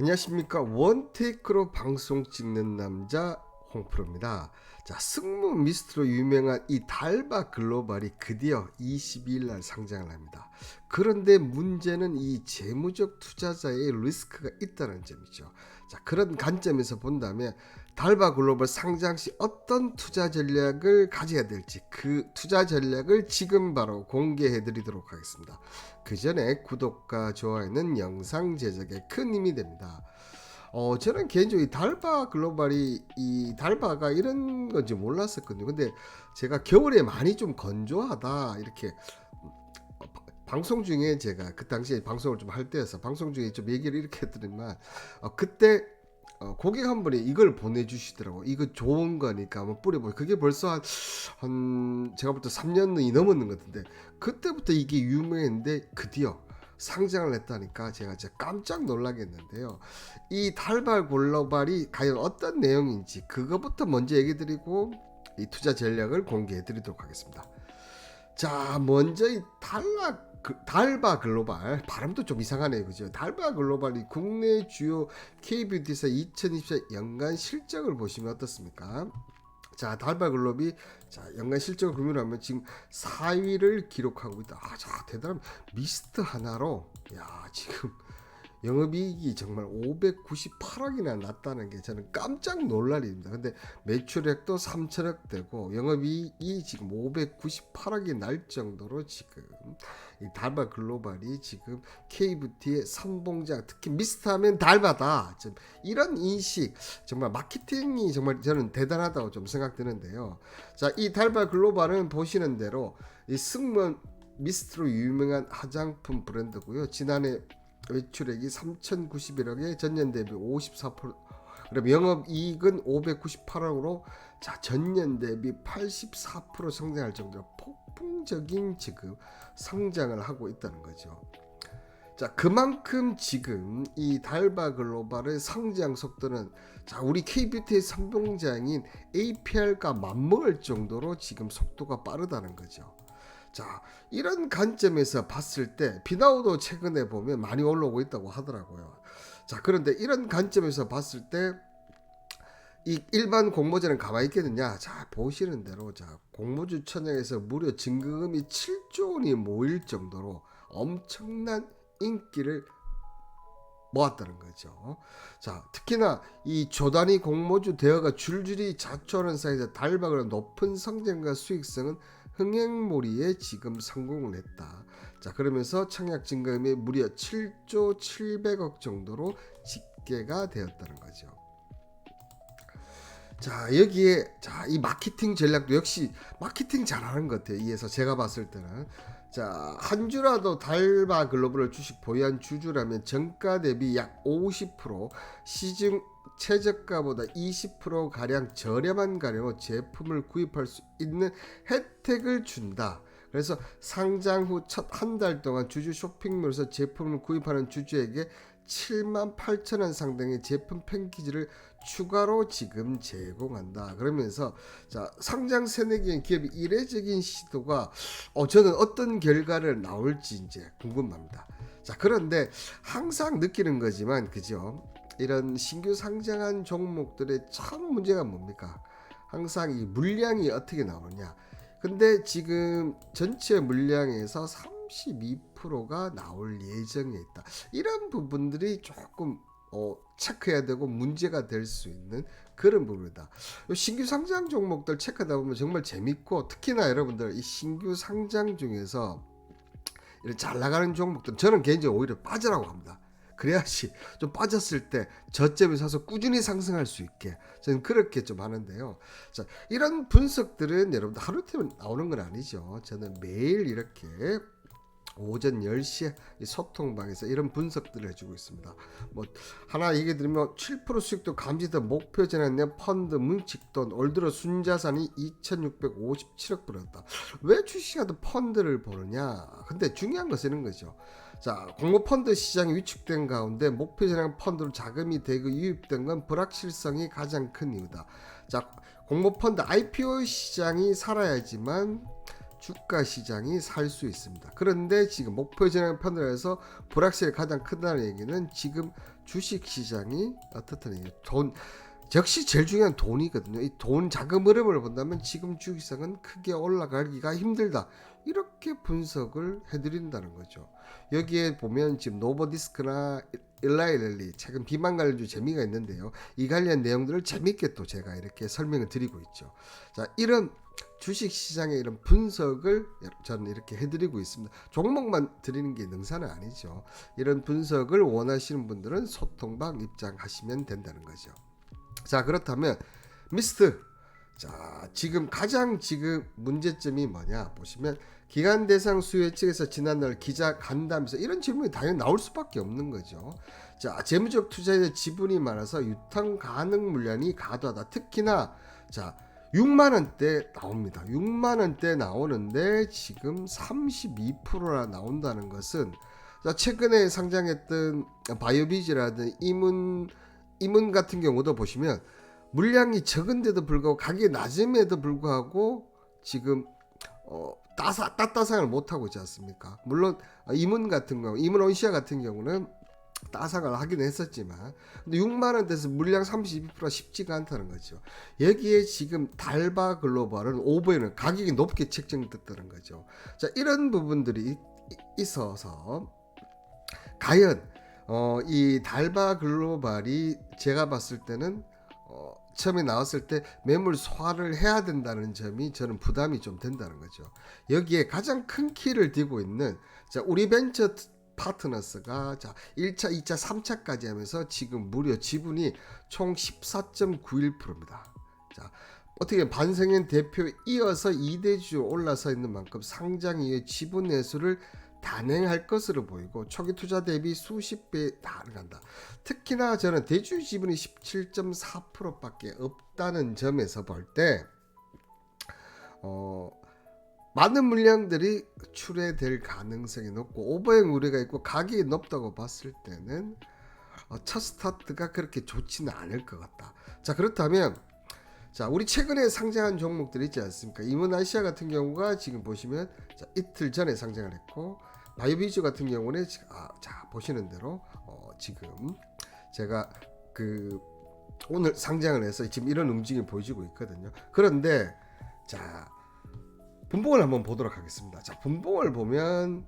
안녕하십니까 원테이크로 방송 찍는 남자 홍프로입니다. 자 승무 미스트로 유명한 이 달바 글로벌이 드디어 22일 날 상장을 합니다. 그런데 문제는 이 재무적 투자자의 리스크가 있다는 점이죠. 자 그런 관점에서 본다면 달바 글로벌 상장 시 어떤 투자 전략을 가져야 될지 그 투자 전략을 지금 바로 공개해 드리도록 하겠습니다. 그 전에 구독과 좋아요는 영상 제작에 큰 힘이 됩니다. 어 저는 개인적으로 이 달바 글로벌이 이 달바가 이런 건지 몰랐었거든요. 근데 제가 겨울에 많이 좀 건조하다 이렇게 방송 중에 제가 그 당시에 방송을 좀 할 때여서 방송 중에 좀 얘기를 이렇게 했더니만 어, 그때 어, 고객 한 분이 이걸 보내주시더라고. 이거 좋은 거니까 한번 뿌려보세요. 그게 벌써 한, 한 제가 볼 때 3년이 넘었는 것 같은데 그때부터 이게 유명했는데 드디어 상장을 했다니까 제가 진짜 깜짝 놀라겠는데요. 이 달발 글로벌이 과연 어떤 내용인지 그거부터 먼저 얘기 드리고 이 투자 전략을 공개해 드리도록 하겠습니다. 자, 먼저 이 달라 그, 달바 글로벌 발음도 좀 이상하네요, 그죠? 달바 글로벌이 국내 주요 K뷰티사 2024 연간 실적을 보시면 어떻습니까? 자, 달바 글로벌이 자 연간 실적을 금융하면 지금 4위를 기록하고 있다. 아, 자 대단한 미스트 하나로 야 지금 영업이익이 정말 598억이나 났다는 게 저는 깜짝 놀랄 일입니다. 근데 매출액도 3천억 되고 영업이익이 지금 598억이 날 정도로 지금 이 달바 글로벌이 지금 K뷰티의 선봉장 특히 미스트하면 달바다 좀 이런 인식 정말 마케팅이 정말 저는 대단하다고 좀 생각드는데요. 자, 이 달바 글로벌은 보시는 대로 이 승무원 미스트로 유명한 화장품 브랜드고요. 지난해 매출액이 3,091억에 전년 대비 54% 그럼 영업 이익은 598억으로 자 전년 대비 84% 성장할 정도로 폭풍적인 지금 성장을 하고 있다는 거죠. 자 그만큼 지금 이 달바 글로벌의 성장 속도는 자 우리 K뷰티의 선봉장인 APR과 맞먹을 정도로 지금 속도가 빠르다는 거죠. 자 이런 관점에서 봤을 때 비나우도 최근에 보면 많이 올라오고 있다고 하더라고요. 자 그런데 이런 관점에서 봤을 때 이 일반 공모전은 가만히 있겠느냐? 자 보시는 대로 자 공모주 천장에서 무려 증거금이 7조 원이 모일 정도로 엄청난 인기를 모았다는 거죠. 자 특히나 이 조단위 공모주 대여가 줄줄이 자초하는 사이에서 달박을 높은 성장과 수익성은 흥행몰이에 지금 성공을 했다. 자 그러면서 청약 증가금이 무려 7조 700억 정도로 집계가 되었다는 거죠. 자 여기에 자 이 마케팅 전략도 역시 마케팅 잘하는 것 같아요. 이에서 제가 봤을 때는 자 한 주라도 달바 글로벌을 주식 보유한 주주라면 정가 대비 약 50% 시중 최저가보다 20% 가량 저렴한 가격으로 제품을 구입할 수 있는 혜택을 준다. 그래서 상장 후 첫 한 달 동안 주주 쇼핑몰에서 제품을 구입하는 주주에게 7만 8천 원 상당의 제품 팬키지를 추가로 지금 제공한다. 그러면서 자 상장 새내기인 기업의 이례적인 시도가 어 저는 어떤 결과를 나올지 이제 궁금합니다. 자 그런데 항상 느끼는 거지만 그죠? 이런 신규 상장한 종목들의 참 문제가 뭡니까? 항상 이 물량이 어떻게 나오냐? 근데 지금 전체 물량에서 32%가 나올 예정에 있다. 이런 부분들이 조금 어, 체크해야 되고 문제가 될 수 있는 그런 부분이다. 요 신규 상장 종목들 체크하다 보면 정말 재밌고 특히나 여러분들 이 신규 상장 중에서 잘 나가는 종목들 저는 개인적으로 오히려 빠지라고 합니다. 그래야지 좀 빠졌을 때 저점에 사서 꾸준히 상승할 수 있게 저는 그렇게 좀 하는데요. 자 이런 분석들은 여러분들 하루 이틀 나오는 건 아니죠. 저는 매일 이렇게 오전 10시에 이 소통방에서 이런 분석들을 해주고 있습니다. 뭐 하나 얘기 드리면 7% 수익도 감지된 목표 전환 펀드 뭉칫돈 올 들어 순자산이 2,657억 불었다. 왜 주식하도 펀드를 보느냐? 근데 중요한 것은 이런 거죠. 자, 공모 펀드 시장이 위축된 가운데 목표 전환 펀드로 자금이 대거 유입된 건 불확실성이 가장 큰 이유다. 자, 공모 펀드 IPO 시장이 살아야지만 주가 시장이 살 수 있습니다. 그런데 지금 목표 전환 펀드에서 불확실이 가장 크다는 얘기는 지금 주식 시장이 어떻든 얘기 돈 역시 제일 중요한 돈이거든요. 이 돈 자금 흐름을 본다면 지금 주식시장은 크게 올라가기가 힘들다. 이렇게 분석을 해드린다는 거죠. 여기에 보면 지금 노버디스크나 일라이렐리 최근 비만 관련주 재미가 있는데요. 이 관련 내용들을 재밌게 또 제가 이렇게 설명을 드리고 있죠. 자 이런 주식 시장의 이런 분석을 저는 이렇게 해드리고 있습니다. 종목만 드리는 게 능사는 아니죠. 이런 분석을 원하시는 분들은 소통방 입장하시면 된다는 거죠. 자 그렇다면 미스트 자 지금 가장 지금 문제점이 뭐냐 보시면 기관 대상 수요 측에서 지난날 기자 간담에서 이런 질문이 당연히 나올 수밖에 없는 거죠. 자 재무적 투자에 지분이 많아서 유통 가능 물량이 과도하다. 특히나 자 6만 원대 나옵니다. 6만 원대 나오는데 지금 32%나 나온다는 것은 자 최근에 상장했던 바이오비즈라든 이문 이문 같은 경우도 보시면 물량이 적은데도 불구하고 가격이 낮음에도 불구하고 지금 어, 따사 따따상을 못 하고 있지 않습니까? 물론 어, 이문 같은 경우, 이문 온시아 같은 경우는 따상을 하긴 했었지만 근데 6만 원대에서 물량 32%가 쉽지가 않다는 거죠. 여기에 지금 달바 글로벌은 오버에는 가격이 높게 책정됐다는 거죠. 자 이런 부분들이 있- 있어서 과연 어, 이 달바 글로벌이 제가 봤을 때는 어, 처음에 나왔을 때 매물 소화를 해야 된다는 점이 저는 부담이 좀 된다는 거죠. 여기에 가장 큰 키를 띠고 있는 자, 우리 벤처 파트너스가 자 1차, 2차, 3차까지 하면서 지금 무려 지분이 총 14.91%입니다. 자 어떻게 반성현 대표 이어서 2대주 올라서 있는 만큼 상장 이후에 지분 매수를 단행할 것으로 보이고 초기 투자 대비 수십 배 다르간다. 특히나 저는 대주 지분이 17.4%밖에 없다는 점에서 볼때 어, 많은 물량들이 출회될 가능성이 높고 오버행 우려가 있고 가격이 높다고 봤을 때는 어, 첫 스타트가 그렇게 좋지는 않을 것 같다. 자 그렇다면 자 우리 최근에 상장한 종목들 있지 않습니까? 이문아시아 같은 경우가 지금 보시면 자, 이틀 전에 상장을 했고 바이오비즈 같은 경우는 지- 아, 자 보시는 대로 어, 지금 제가 그 오늘 상장을 해서 지금 이런 움직임이 보여지고 있거든요. 그런데 자 분봉을 한번 보도록 하겠습니다. 자 분봉을 보면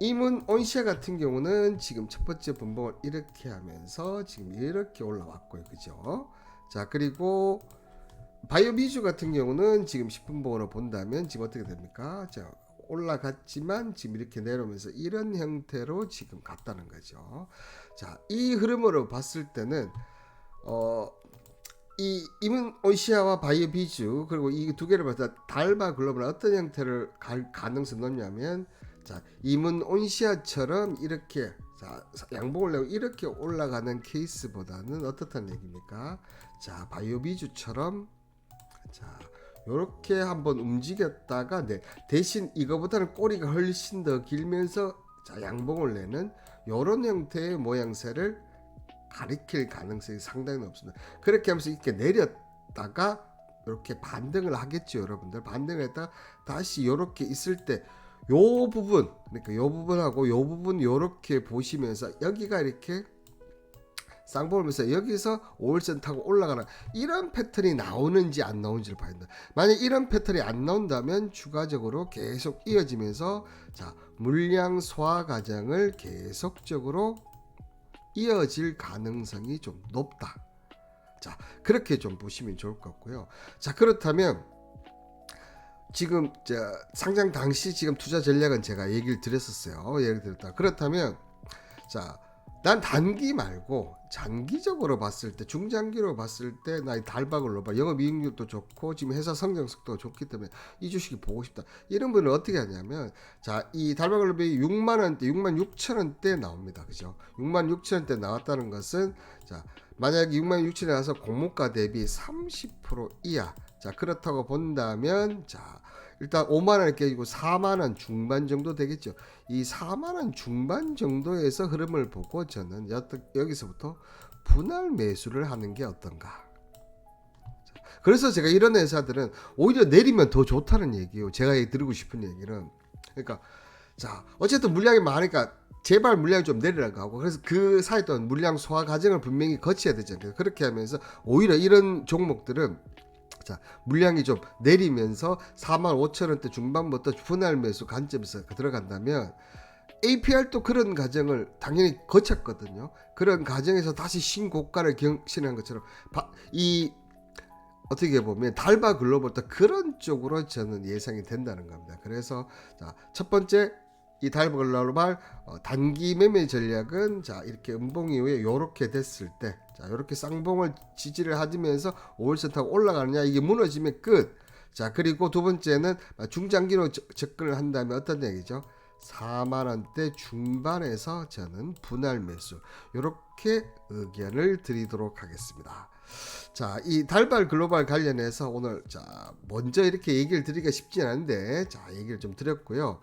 이문 온시아 같은 경우는 지금 첫 번째 분봉을 이렇게 하면서 지금 이렇게 올라왔고요, 그죠? 자 그리고 바이오비주 같은 경우는 지금 10분봉으로 본다면 지금 어떻게 됩니까? 자 올라갔지만 지금 이렇게 내려오면서 이런 형태로 지금 갔다는 거죠. 자, 이 흐름으로 봤을 때는 어, 이 이문 온시아와 바이오 비주 그리고 이 두 개를 때 달바 글로벌 어떤 형태를 갈 가능성 높냐면 자, 이문 온시아처럼 이렇게 자, 양봉을 내고 이렇게 올라가는 케이스보다는 어떻다는 얘기입니까? 자, 바이오 비주처럼 자, 요렇게 한번 움직였다가 네, 대신 이거보다는 꼬리가 훨씬 더 길면서 자, 양봉을 내는 요런 형태의 모양새를 가리킬 가능성이 상당히 높습니다. 그렇게 하면서 이렇게 내렸다가 이렇게 반등을 하겠죠, 여러분들. 반등을 했다 다시 요렇게 있을 때 요 부분, 그러니까 요 부분하고 요 부분 요렇게 보시면서 여기가 이렇게 쌍봉을면서 여기서 5일선 타고 올라가는 이런 패턴이 나오는지 안 나오는지를 봐야 된다. 만약 이런 패턴이 안 나온다면 추가적으로 계속 이어지면서 자 물량 소화 과정을 계속적으로 이어질 가능성이 좀 높다. 자 그렇게 좀 보시면 좋을 것 같고요. 자 그렇다면 지금 저 상장 당시 지금 투자 전략은 제가 얘기를 드렸었어요. 예를 들었다. 그렇다면 자, 난 단기 말고 장기적으로 봤을 때 중장기로 봤을 때 나이 달박을 봐 영업 이익률도 좋고 지금 회사 성장 속도가 좋기 때문에 이 주식이 보고 싶다. 이런 분은 어떻게 하냐면 자, 이 달박을 봐 6만 원대, 6만 6천 원대 나옵니다. 그죠? 6만 6천 원대 나왔다는 것은 자, 만약 6만 6천에 나와서 공모가 대비 30% 이하. 자, 그렇다고 본다면 자, 일단 5만 원을 깨지고 4만 원 중반 정도 되겠죠. 이 4만 원 중반 정도에서 흐름을 보고 저는 여- 여기서부터 분할 매수를 하는 게 어떤가. 자, 그래서 제가 이런 회사들은 오히려 내리면 더 좋다는 얘기예요. 제가 드리고 싶은 얘기는 그러니까 자 어쨌든 물량이 많으니까 제발 물량이 좀 내리라고 하고 그래서 그 사이 동안 물량 소화 과정을 분명히 거쳐야 되잖아요. 그렇게 하면서 오히려 이런 종목들은 자 물량이 좀 내리면서 4만 5천 원대 중반부터 분할 매수 관점에서 들어간다면 APR도 그런 과정을 당연히 거쳤거든요. 그런 과정에서 다시 신고가를 경신한 것처럼 바- 이 어떻게 보면 달바 글로벌도 그런 쪽으로 저는 예상이 된다는 겁니다. 그래서 자, 첫 번째 이 글로벌 어, 단기 매매 전략은 자 이렇게 음봉 이후에 이렇게 됐을 때, 자 이렇게 쌍봉을 지지를 하면서 5일선 타고 올라가느냐 이게 무너지면 끝. 자 그리고 두 번째는 중장기로 저- 접근을 한다면 어떤 얘기죠? 4만 원대 중반에서 저는 분할 매수 이렇게 의견을 드리도록 하겠습니다. 자, 이 달발 글로벌 관련해서 오늘 자 먼저 이렇게 얘기를 드리기가 쉽지 않은데 자 얘기를 좀 드렸고요.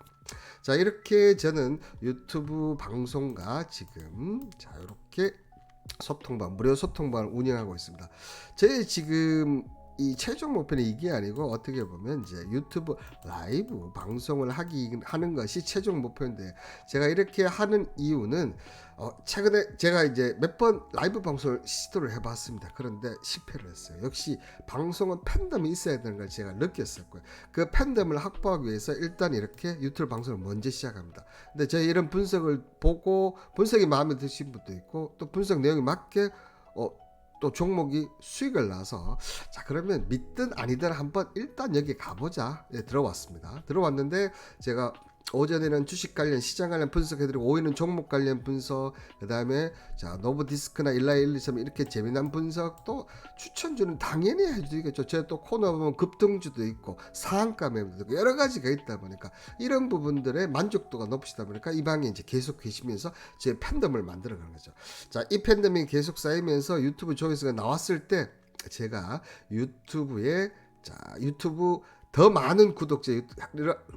자 이렇게 저는 유튜브 방송과 지금 자 이렇게 소통방 무료 소통방을 운영하고 있습니다. 제 지금 이 최종 목표는 이게 아니고 어떻게 보면 이제 유튜브 라이브 방송을 하기 하는 것이 최종 목표인데 제가 이렇게 하는 이유는 어 최근에 제가 이제 몇 번 라이브 방송을 시도를 해봤습니다. 그런데 실패를 했어요. 역시 방송은 팬덤이 있어야 되는 걸 제가 느꼈었고요. 그 팬덤을 확보하기 위해서 일단 이렇게 유튜브 방송을 먼저 시작합니다. 근데 제가 이런 분석을 보고 분석이 마음에 드신 분도 있고 또 분석 내용이 맞게 어, 또 종목이 수익을 나서 자 그러면 믿든 아니든 한번 일단 여기 가보자 예, 들어왔습니다 들어왔는데 제가 오전에는 주식 관련 시장 관련 분석해드리고 오후에는 종목 관련 분석 그 다음에 자 노브디스크나 일라일리섬 이렇게 재미난 분석 또 추천주는 당연히 해드리겠죠. 제가 또 코너 보면 급등주도 있고 상한가 매물도 있고 여러 가지가 있다 보니까 이런 부분들의 만족도가 높으시다 보니까 이 방에 이제 계속 계시면서 제 팬덤을 만들어가는 거죠. 자, 이 팬덤이 계속 쌓이면서 유튜브 조회수가 나왔을 때 제가 유튜브에 자, 유튜브 더 많은 구독자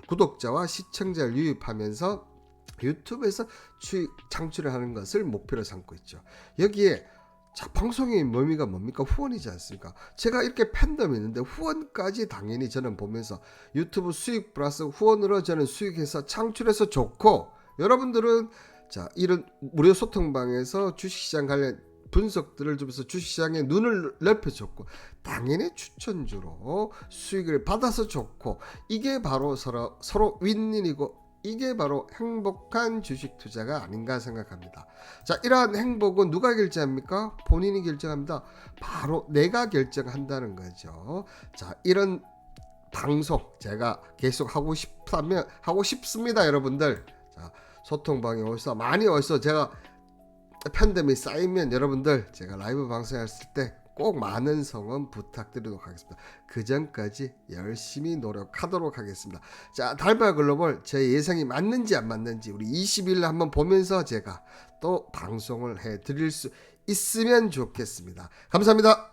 구독자와 시청자를 유입하면서 유튜브에서 수익 창출을 하는 것을 목표로 삼고 있죠. 여기에 자, 방송의 의미가 뭡니까? 후원이지 않습니까? 제가 이렇게 팬덤이 있는데 후원까지 당연히 저는 보면서 유튜브 수익 플러스 후원으로 저는 수익해서 창출해서 좋고 여러분들은 자, 이런 무료 소통방에서 주식시장 관련 분석들을 주면서 주식시장에 눈을 넓혀줬고 당연히 추천주로 수익을 받아서 좋고 이게 바로 서로, 서로 윈윈이고 이게 바로 행복한 주식 투자가 아닌가 생각합니다. 자, 이러한 행복은 누가 결정합니까? 본인이 결정합니다. 바로 내가 결정한다는 거죠. 자, 이런 방송 제가 계속 하고 싶다면 하고 싶습니다, 여러분들. 자, 소통방에 어디서 많이 어디서 제가 팬덤이 쌓이면 여러분들 제가 라이브 방송했을 때 꼭 많은 성원 부탁드리도록 하겠습니다. 그 전까지 열심히 노력하도록 하겠습니다. 자, 달바 글로벌 제 예상이 맞는지 안 맞는지 우리 20일 한번 보면서 제가 또 방송을 해 드릴 수 있으면 좋겠습니다. 감사합니다.